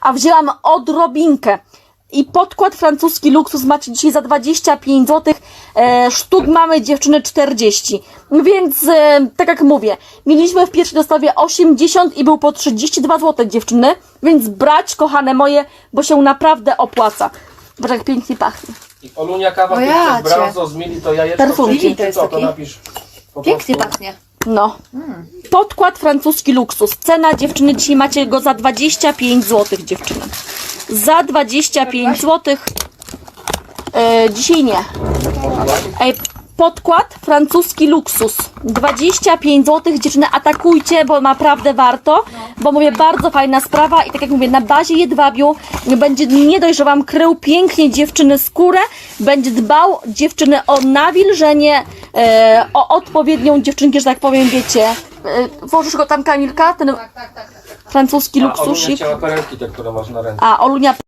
a wzięłam odrobinkę. I podkład francuski luksus macie dzisiaj za 25 zł. E, sztuk mamy dziewczyny 40. Więc e, tak jak mówię, mieliśmy w pierwszej dostawie 80 i był po 32 zł dziewczyny. Więc brać, kochane moje, bo się naprawdę opłaca. Zobacz jak pięknie pachnie. I Olunia kawa, O ty ja chcesz brązo z mili, to jajeczko Perfumki. wcześniej, To jest co, to taki- napisz po Pięknie prostu. pachnie. No. Podkład francuski luksus. Cena dziewczyny dzisiaj macie go za 25 zł dziewczyny. Za 25 zł. E, dzisiaj nie. Ej, podkład francuski luksus. 25 zł dziewczyny atakujcie, bo naprawdę warto. Bo mówię, bardzo fajna sprawa i tak jak mówię, na bazie jedwabiu będzie nie dość, że wam krył pięknie dziewczyny skórę, będzie dbał dziewczyny o nawilżenie, e, o odpowiednią dziewczynkę, że tak powiem, wiecie. E, włożysz go tam Kamilka, ten francuski A Olunia luksusik. chciała perełki te, które masz na ręce. A Olunia